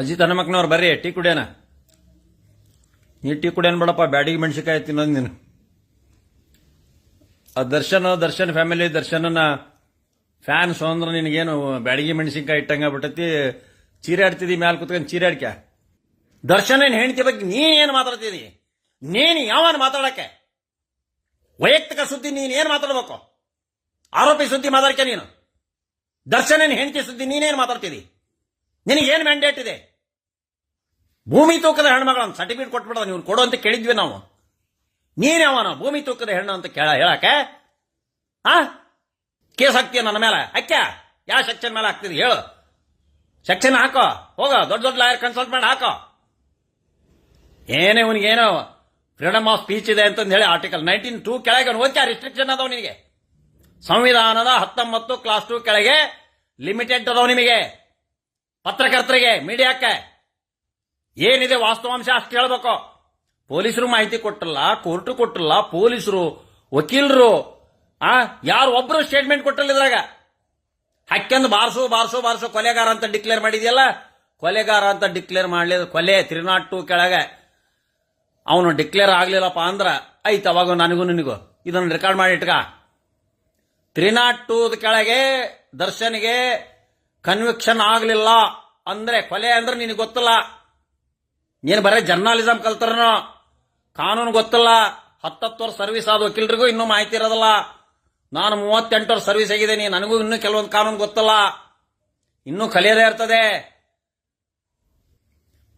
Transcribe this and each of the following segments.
ಅಜಿತ್ ಹನುಮಕ್ನವ್ರು ಬರ್ರಿ, ಟೀ ಕುಡಿಯೋಣ ನೀ ಟೀ ಕುಡಿಯೋಣ ಬೇಡಪ್ಪ, ಬ್ಯಾಡಿಗೆ ಮೆಣಸಿಕಾಯಿ ತಿನ್ನೋದು ನೀನು. ಆ ದರ್ಶನ್ ದರ್ಶನ್ ಫ್ಯಾಮಿಲಿ ದರ್ಶನನ ಫ್ಯಾನ್ಸ್ ಅಂದ್ರೆ ನಿನಗೇನು ಬ್ಯಾಡಿಗೆ ಮೆಣಸಿನ್ಕಾಯಿ ಇಟ್ಟಂಗ ಬಿಟ್ಟತಿ ಚೀರಾಡ್ತಿದಿ ಮ್ಯಾಲ ಕುತ್ಕೊಂಡು ಚೀರಾಡ್ಕ ಏನು ಹೆಂಡತಿ ಬಗ್ಗೆ ನೀ ಏನು ಮಾತಾಡ್ತಿದಿ? ನೀನು ಯಾವನ್ ಮಾತಾಡಕ್ಕೆ? ವೈಯಕ್ತಿಕ ಸುದ್ದಿ ನೀನು ಏನು ಮಾತಾಡ್ಬೇಕು? ಆರೋಪಿ ಸುದ್ದಿ ಮಾತಾಡ್ಕೆ ನೀನು? ದರ್ಶನನ್ ಹೆಂಡತಿ ಸುದ್ದಿ ನೀನೇನ್ ಮಾತಾಡ್ತಿದಿ? ನಿನಗೇನು ಮ್ಯಾಂಡೇಟ್ ಇದೆ? ಭೂಮಿ ತೂಕದ ಹೆಣ್ಮಗಳನ್ನ ಸರ್ಟಿಫಿಕೇಟ್ ಕೊಟ್ಬಿಡೋದು ನೀವು ಕೊಡು ಅಂತ ಕೇಳಿದ್ವಿ ನಾವು. ನೀನ್ ಭೂಮಿ ತೂಕದ ಹೆಣ್ಣು ಅಂತ ಕೇಳ, ಹೇಳಕ್ಕೆ? ಆ? ಕೇಸ್ ಹಾಕ್ತೀಯ ನನ್ನ ಮೇಲೆ? ಹಾಕ್ಯ? ಯಾವ ಸೆಕ್ಷನ್ ಮೇಲೆ ಹಾಕ್ತೀರಿ ಹೇಳು. ಸೆಕ್ಷನ್ ಹಾಕೋ. ಹೋಗ. ದೊಡ್ಡ ದೊಡ್ಡ ಲಾಯರ್ ಕನ್ಸಲ್ಟ್ ಮಾಡಿ, ಹಾಕೋ. ಏನೇ ಇವನಿಗೇನೋ ಫ್ರೀಡಮ್ ಆಫ್ ಸ್ಪೀಚ್ ಇದೆ ಅಂತಂದು ಹೇಳಿ ಆರ್ಟಿಕಲ್ ನೈನ್ಟೀನ್ ಟೂ ಕೆಳಗೆ ಓದ್ತಾ ರಿಸ್ಟ್ರಿಕ್ಷನ್ ಅದಾವ ನಿನಗೆ. ಸಂವಿಧಾನದ ಹತ್ತೊಂಬತ್ತು ಕ್ಲಾಸ್ ಟೂ ಕೆಳಗೆ ಲಿಮಿಟೆಡ್ ಅದಾವ ನಿಮಗೆ. ಪತ್ರಕರ್ತರಿಗೆ ಮೀಡಿಯಾಕ್ಕೆ ಏನಿದೆ ವಾಸ್ತವಾಂಶ ಅಷ್ಟು ಹೇಳ್ಬೇಕು ಪೊಲೀಸರು ಮಾಹಿತಿ ಕೊಟ್ಟಲ್ಲ, ಕೋರ್ಟು ಕೊಟ್ಟಲ್ಲ, ಪೊಲೀಸರು, ವಕೀಲರು, ಆ, ಯಾರು ಒಬ್ರು ಸ್ಟೇಟ್ಮೆಂಟ್ ಕೊಟ್ಟಲ್ಲ ಇದ್ರಾಗ. ಹಕ್ಕೆಂದು ಬಾರ್ಸು ಬಾರ್ಸು ಬಾರ್ಸು, ಕೊಲೆಗಾರ ಅಂತ ಡಿಕ್ಲೇರ್ ಮಾಡಿದೆಯಲ್ಲ? ಕೊಲೆಗಾರ ಅಂತ ಡಿಕ್ಲೇರ್ ಮಾಡಲಿಲ್ಲ ಕೊಲೆ ತ್ರೀ ಟು ಟೂ ಕೆಳಗೆ. ಅವನು ಡಿಕ್ಲೇರ್ ಆಗ್ಲಿಲ್ಲಪ್ಪ ಅಂದ್ರೆ ಐತ್ ಅವಾಗ ನನಗೂ ನಿನಗೂ. ಇದನ್ನ ರೆಕಾರ್ಡ್ ಮಾಡಿ ಇಟ್ಕ. ತ್ರಿನಾಟ್ ಟೂದ ಕೆಳಗೆ ದರ್ಶನ್ಗೆ ಕನ್ವಿಕ್ಷನ್ ಆಗಲಿಲ್ಲ ಅಂದ್ರೆ, ಕೊಲೆ ಅಂದ್ರೆ ನಿನಗೆ ಗೊತ್ತಿಲ್ಲ. ನೀನು ಬರೀ ಜರ್ನಲಿಸಮ್ ಕಲ್ತರನು? ಕಾನೂನು ಗೊತ್ತಲ್ಲ. ಹತ್ತತ್ತು ವರ್ಷ ಸರ್ವಿಸ್ ಆದ ವಕೀಲರಿಗೂ ಇನ್ನೂ ಮಾಹಿತಿ ಇರೋದಲ್ಲ. ನಾನು ಮೂವತ್ತೆಂಟು ವರ್ಷ ಸರ್ವಿಸ್ ಆಗಿದ್ದೀನಿ ನನಗೂ ಇನ್ನೂ ಕೆಲವೊಂದು ಕಾನೂನು ಗೊತ್ತಲ್ಲ. ಇನ್ನೂ ಕಲಿಯದೇ ಇರ್ತದೆ.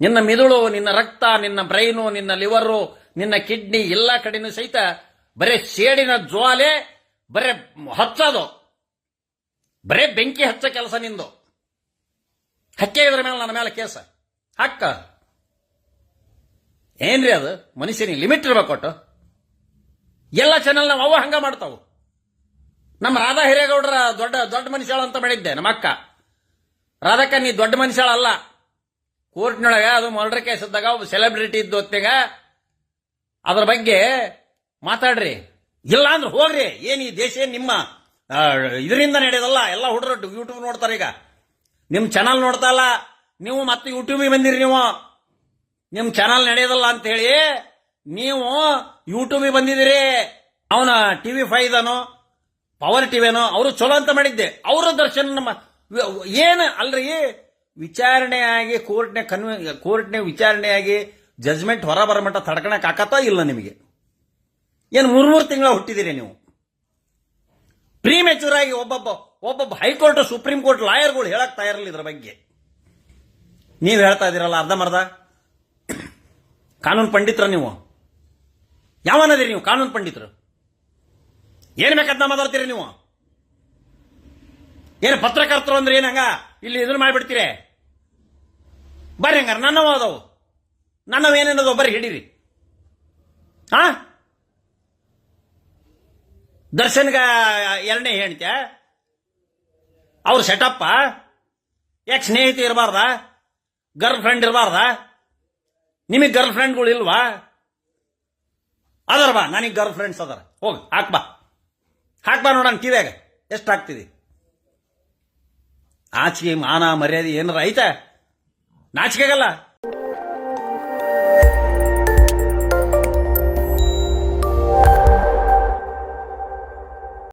ನಿನ್ನ ಮಿದುಳು, ನಿನ್ನ ರಕ್ತ, ನಿನ್ನ ಬ್ರೈನು ನಿನ್ನ ಲಿವರು ನಿನ್ನ ಕಿಡ್ನಿ ಎಲ್ಲ ಕಡೆನೂ ಸಹಿತ ಬರೇ ಸೇಡಿನ ಜ್ವಾಲೆ, ಬರೇ ಹಚ್ಚೋದು. ಬರೇ ಬೆಂಕಿ ಹಚ್ಚ ಕೆಲಸ ನಿಂದು. ಹಕ್ಕೆ ಇದ್ರ ಮೇಲೆ ನನ್ನ ಮೇಲೆ ಕೇಸ. ಹಕ್ಕ ಏನ್ರಿ ಅದು? ಮನುಷ್ಯನಿಗೆ ಲಿಮಿಟ್ ಇರ್ಬೇಕು ಒಟ್ಟು. ಎಲ್ಲ ಚಾನೆಲ್ ನಾವು ಅವ ಹಂಗ ಮಾಡ್ತಾವು. ನಮ್ಮ ರಾಧಾ ಹಿರೇಗೌಡರ ದೊಡ್ಡ ದೊಡ್ಡ ಮನುಷ್ಯಳ ಅಂತ ಮಾಡಿದ್ದೆ, ನಮ್ಮ ಅಕ್ಕ. ರಾಧಕ್ಕ, ನೀ ದೊಡ್ಡ ಮನುಷ್ಯಳ ಅಲ್ಲ ಕೋರ್ಟ್ನೊಳಗ ಅದು ಮರ್ಡರ್ ಕೇಸ್ ಇದ್ದಾಗ ಒಬ್ಬ ಸೆಲೆಬ್ರಿಟಿ ಇದ್ದು ಹೊತ್ತಿಗ ಅದ್ರ ಬಗ್ಗೆ ಮಾತಾಡ್ರಿ. ಇಲ್ಲ ಅಂದ್ರೆ ಹೋಗ್ರಿ. ಏನ್ ಈ ದೇಶ ನಿಮ್ಮ ಇದರಿಂದ ನಡೆಯೋದಲ್ಲ ಎಲ್ಲ ಹುಡುಗರು ಯೂಟ್ಯೂಬ್ ನೋಡ್ತಾರೆ ಈಗ. ನಿಮ್ ಚಾನಲ್ ನೋಡ್ತಾ ಇಲ್ಲ. ನೀವು ಮತ್ತೆ ಯೂಟ್ಯೂಬಿಗೆ ಬಂದಿರಿ ನೀವು. ನಿಮ್ ಚಾನಲ್ ನಡೆಯೋದಲ್ಲ ಅಂತ ಹೇಳಿ ನೀವು ಯೂಟ್ಯೂಬಿಗೆ ಬಂದಿದ್ದೀರಿ. ಅವನ ಟಿವಿ ಫೈದನೋ ಪವರ್ ಟಿವಿನೋ ಅವರು ಚಲೋ ಅಂತ ಮಾಡಿದ್ದೆ. ಅವರ ದರ್ಶನ ನಮ್ಮ ಏನು ಅಲ್ರಿ? ವಿಚಾರಣೆಯಾಗಿ ಕೋರ್ಟ್ನೆ ಕನ್ವೆ ವಿಚಾರಣೆ ವಿಚಾರಣೆಯಾಗಿ ಜಜ್ಮೆಂಟ್ ಹೊರ ಬರೋ ಮಟ್ಟ ತಡ್ಕೊಳಕ್ ಆಕತ್ತ ಇಲ್ಲ ನಿಮಗೆ? ಏನು ಮೂರು ಮೂರು ತಿಂಗಳ ಹುಟ್ಟಿದಿರಿ ನೀವು? ಪ್ರೀಮೆಚೂರ್ ಆಗಿ ಒಬ್ಬೊಬ್ಬ ಒಬ್ಬೊಬ್ಬ ಹೈಕೋರ್ಟ್ ಸುಪ್ರೀಂ ಕೋರ್ಟ್ ಲಾಯರ್ಗಳು ಹೇಳಕ್ ತಯಾರಿಲ್ಲ ಇದ್ರ ಬಗ್ಗೆ. ನೀವು ಹೇಳ್ತಾ ಇದ್ದೀರಲ್ಲ ಅರ್ಧಮರ್ಧ? ಕಾನೂನು ಪಂಡಿತರ ನೀವು? ಯಾವನದಿರಿ ನೀವು, ಕಾನೂನು ಪಂಡಿತರು? ಏನು ಬೇಕಾದ್ನ ಮಾತಾಡ್ತೀರಿ ನೀವು? ಏನು ಪತ್ರಕರ್ತರು ಅಂದ್ರೆ ಏನಂಗ ಇಲ್ಲಿ ಇದನ್ನ ಮಾಡಿಬಿಡ್ತೀರಿ? ಬರ್ರಿ ಹಂಗಾರ ನನ್ನವ ಅದಾವು ನನ್ನವ ಏನೇನದೋ ಬರ್ರಿ ಹಿಡೀರಿ. ಹಾ ದರ್ಶನ್ಗ ಎರಡನೇ ಹೇಳ್ತ್ಯ ಅವ್ರ ಸೆಟಪ್ಪ ಯಾಕೆ ಸ್ನೇಹಿತ ಇರಬಾರ್ದ? Girl friend ಇರಬಾರ್ದ? ನಿಮಗೆ ಗರ್ಲ್ ಫ್ರೆಂಡ್ಗಳು ಇಲ್ವಾ? ಅದರ ಬಾ, ನನಗೆ ಗರ್ಲ್ ಫ್ರೆಂಡ್ಸ್ ಅದರ. ಹೋಗಿ ಹಾಕ್ಬಾ ಹಾಕ್ಬಾ ನೋಡೋಣ, ಕಿವ್ಯಾಗ? ಎಷ್ಟು ಹಾಕ್ತಿದಿ? ಆಚಿಗೆ ಮಾನ ಮರ್ಯಾದೆ ಏನಾರ ಐತೆ? ನಾಚಿಕೆಗಲ್ಲ?